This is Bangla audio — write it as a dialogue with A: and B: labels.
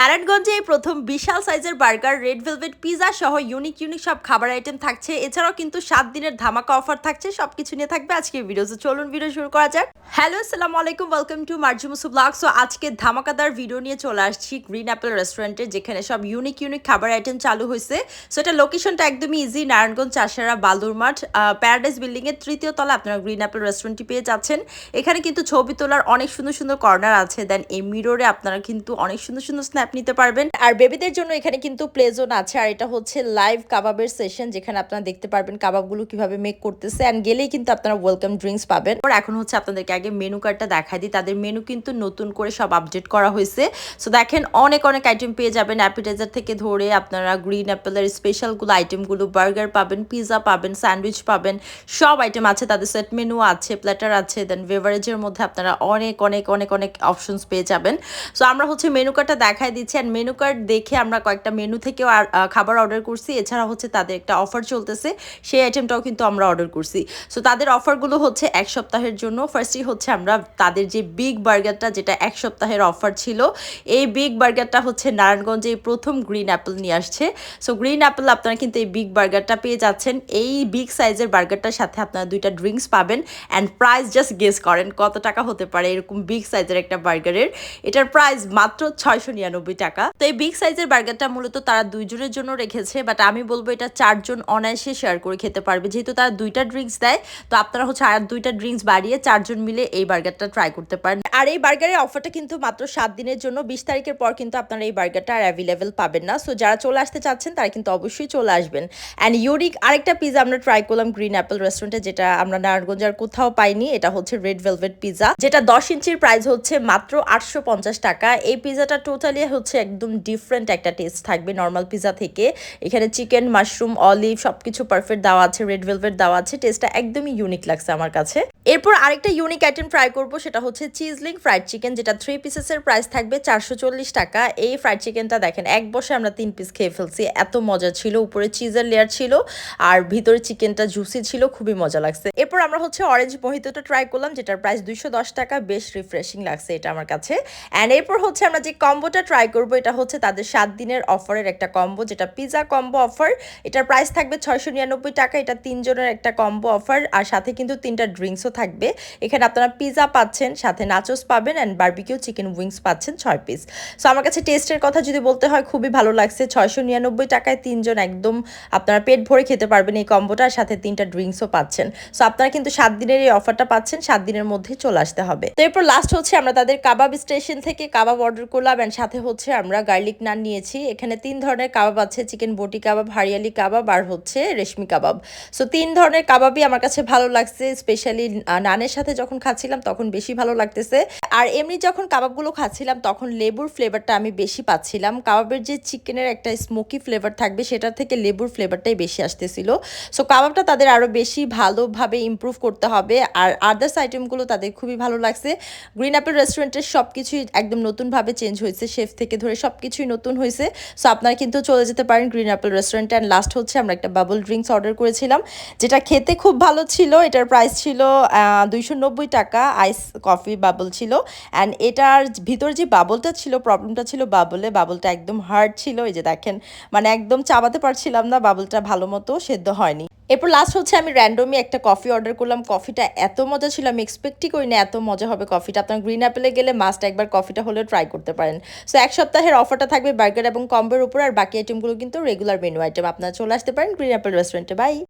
A: নারায়ণগঞ্জে এই প্রথম বিশাল সাইজের বার্গার, রেড ভেলভেট, পিজা সহ ইউনিক ইউনিক সব খাবার আইটেম থাকছে। এছাড়াও কিন্তু সাত দিনের ধামাকা অফার থাকছে। সবকিছু নিয়ে থাকবে আজকে ভিডিও চলুন ভিডিও শুরু করা যাক। হ্যালো আসসালামু আলাইকুম। Welcome to Marju Musu blog so আজকে ধামাকাদার ভিডিও নিয়ে চলে আসছি গ্রিন অ্যাপেল রেস্টুরেন্টে যেখানে সব ইউনিক ইউনিক খাবার আইটেম চালু হয়েছে। সো এটা লোকেশনটা একদমই ইজি নারায়ণগঞ্জ, চাষারা, বালুর মাঠ প্যারাডাইস বিল্ডিং এর তৃতীয় তলা। আপনারা গ্রিন অ্যাপেল রেস্টুরেন্টটি পেয়ে যাচ্ছেন। এখানে কিন্তু ছবি তোলার অনেক সুন্দর সুন্দর কর্নার আছে। দেন এই মিররে আপনারা কিন্তু অনেক সুন্দর সুন্দর স্ন্যাপ নিতে পারবেন। আর বেবিদের জন্য এখানে কিন্তু প্লে জোন আছে, আর এটা হচ্ছে লাইভ কাবাবের সেশন যেখানে আপনারা দেখতে পারবেন কাবাবগুলো কীভাবে মেক করতেছে অ্যান্ড গেলেই কিন্তু আপনারা ওয়েলকাম ড্রিঙ্কস পাবেন। আর এখন হচ্ছে আপনাদেরকে আগে মেনু কার্ডটা দেখাই দিই। তাদের মেনু কিন্তু নতুন করে সব আপডেট করা হয়েছে। সো দেখেন, অনেক অনেক আইটেম পেয়ে যাবেন। অ্যাপিটাইজার থেকে ধরে আপনারা গ্রিন অ্যাপেলের স্পেশালগুলো আইটেমগুলো বার্গার পাবেন পিৎজা পাবেন স্যান্ডউইচ পাবেন, সব আইটেম আছে। তাদের সেট মেনু আছে প্ল্যাটার আছে দেন বেভারেজের মধ্যে আপনারা অনেক অনেক অনেক অনেক অপশনস পেয়ে যাবেন। সো আমরা হচ্ছে মেনু কার্ডটা দেখাই দিচ্ছি অ্যান্ড মেনু কার্ড দেখে আমরা কয়েকটা মেনু থেকেও আর খাবার অর্ডার করছি। এছাড়া হচ্ছে তাদের একটা অফার চলতেছে, সেই আইটেমটাও কিন্তু আমরা অর্ডার করছি। সো তাদের অফারগুলো হচ্ছে এক সপ্তাহের জন্য। ফার্স্টই হচ্ছে আমরা তাদের যে বিগ বার্গারটা যেটা এক সপ্তাহের অফার ছিল, এই বিগ বার্গারটা হচ্ছে নারায়ণগঞ্জে প্রথম গ্রিন অ্যাপেল নিয়ে আসছে। সো গ্রিন অ্যাপেল আপনারা কিন্তু এই বিগ বার্গারটা পেয়ে যাচ্ছেন। এই বিগ সাইজের বার্গারটার সাথে আপনারা দুইটা ড্রিঙ্কস পাবেন অ্যান্ড প্রাইস জাস্ট গেস করেন কত টাকা হতে পারে এরকম বিগ সাইজের একটা বার্গারের এটার প্রাইস মাত্র ছয়শো নিরানব্বই টাকা। তো এই বিগ সাইজের বার্গারটা মূলত তারা দুইজনের জন্য রেখেছে বাট আমি বলব এটা চারজন অনায়াসে শেয়ার করে খেতে পারবে। যেহেতু তারা দুইটা ড্রিঙ্কস দেয়, তো আপনারা হচ্ছে আর দুইটা ড্রিঙ্কস বাড়িয়ে চারজন মিলে এই বার্গারটা ট্রাই করতে পারেন। আর এই বার্গারের অফারটা কিন্তু মাত্র সাত দিনের জন্য, বিশ তারিখের পর কিন্তু আপনারা এই বার্গারটা আর অ্যাভেলেবেল পাবেন না। সো যারা চলে আসতে চাচ্ছেন, তারা কিন্তু অবশ্যই চলে আসবেন। অ্যান্ড ইউনিক আরেকটা পিজা আমরা ট্রাই করলাম গ্রিন অ্যাপেল রেস্টুরেন্টে যেটা আমরা নারায়ণগঞ্জ আর কোথাও পাইনি, এটা হচ্ছে রেড ভেলভেট পিজা যেটা দশ ইঞ্চির প্রাইস হচ্ছে মাত্র আটশো পঞ্চাশ টাকা। এই পিজাটা টোটালি হচ্ছে একদম ডিফারেন্ট একটা টেস্ট থাকবে। নর্মাল পিজা থেকে এখানে চিকেন মাশরুম অলিভ সবকিছু পারফেক্ট দেওয়া আছে রেড ভেলভেট দেওয়া আছে। টেস্টটা একদমই ইউনিক লাগছে আমার কাছে। এরপর আরেকটা ইউনিক আইটেম ট্রাই করব, সেটা হচ্ছে চিজলিং ফ্রাইড চিকেন যেটা থ্রি পিসেসের প্রাইস থাকবে চারশো চল্লিশ টাকা। এই ফ্রাইড চিকেনটা দেখেন, এক বসে আমরা তিন পিস খেয়ে ফেলছি। এত মজা ছিল, উপরে চিজের লেয়ার ছিল, আর ভিতরে চিকেনটা জুসি ছিল, খুবই মজা লাগছে। এরপর আমরা হচ্ছে অরেঞ্জ মোহিতটা ট্রাই করলাম, যেটার প্রাইস দুইশো দশ টাকা, বেশ রিফ্রেশিং লাগছে এটা আমার কাছে। অ্যান্ড এরপর হচ্ছে আমরা যে কম্বোটা ট্রাই করব, এটা হচ্ছে তাদের সাত দিনের অফারের একটা কম্বো যেটা পিজা কম্বো অফার এটার প্রাইস থাকবে ছয়শো নিরানব্বই টাকা, এটা তিনজনের একটা কম্বো অফার আর সাথে কিন্তু তিনটা ড্রিঙ্কসও থাকবে। এখানে আপনারা পিজা পাচ্ছেন, সাথে নাচোস পাবেন অ্যান্ড বার্বিকিউ চিকেন উইংস পাচ্ছেন ছয় পিস সো আমার কাছে টেস্টের কথা যদি বলতে হয়, খুবই ভালো লাগছে। ছয়শো নিরানব্বই টাকায় তিনজন একদম আপনারা পেট ভরে খেতে পারবেন এই কম্বোটার সাথে তিনটা ড্রিঙ্কসও পাচ্ছেন। সো আপনারা কিন্তু সাত দিনের এই অফারটা পাচ্ছেন, সাত দিনের মধ্যে চলে আসতে হবে। তো, এরপর লাস্ট হচ্ছে আমরা তাদের কাবাব স্টেশন থেকে কাবাব অর্ডার করলাম অ্যান্ড সাথে হচ্ছে, আমরা গার্লিক নান নিয়েছি। এখানে তিন ধরনের কাবাব আছে, চিকেন বটি কাবাব, হারিয়ালি কাবাব আর হচ্ছে রেশমি কাবাব। সো তিন ধরনের কাবাবই আমার কাছে ভালো লাগছে স্পেশালি নানের সাথে যখন খাচ্ছিলাম তখন বেশি ভালো লাগতেছে। আর এমনি যখন কাবাবগুলো খাচ্ছিলাম তখন লেবুর ফ্লেভারটা আমি বেশি পাচ্ছিলাম। কাবাবের যে চিকেনের একটা স্মোকি ফ্লেভার থাকবে, সেটার থেকে লেবুর ফ্লেভারটাই বেশি আসতেছিল। সো কাবাবটা তাদের আরও বেশি ভালোভাবে ইমপ্রুভ করতে হবে। আর আদার্স আইটেমগুলো তাদের খুবই ভালো লাগছে। গ্রিন অ্যাপেল রেস্টুরেন্টের সব কিছুই একদম নতুনভাবে চেঞ্জ হয়েছে শেফ থেকে ধরে সব কিছুই নতুন হয়েছে। সো আপনারা কিন্তু চলে যেতে পারেন গ্রিন অ্যাপেল রেস্টুরেন্টে অ্যান্ড লাস্ট হচ্ছে আমরা একটা বাবল ড্রিঙ্কস অর্ডার করেছিলাম, যেটা খেতে খুব ভালো ছিল। এটার প্রাইস ছিল দুইশো নব্বই টাকা আইস কফি বাবল ছিল। অ্যান্ড এটার ভিতর যে বাবলটা ছিল প্রবলেমটা ছিল বাবলে বাবলটা একদম হার্ড ছিল। এই যে দেখেন মানে একদম চাবাতে পারছিলাম না বাবলটা ভালো মতো সেদ্ধ হয়নি। এরপর লাস্ট হচ্ছে আমি র্যান্ডমই একটা কফি অর্ডার করলাম। কফিটা এত মজা ছিল, আমি এক্সপেক্টই করি না এত মজা হবে কফিটা আপনার গ্রিন অ্যাপেলে গেলে মাস্ট একবার কফিটা হলেও ট্রাই করতে পারেন। সো এক সপ্তাহের অফারটা থাকবে বার্গার এবং কম্বের উপর, আর বাকি আইটেমগুলো কিন্তু রেগুলার মেনু আইটেম আপনারা চলে আসতে পারেন গ্রিন অ্যাপেল রেস্টুরেন্টে বাই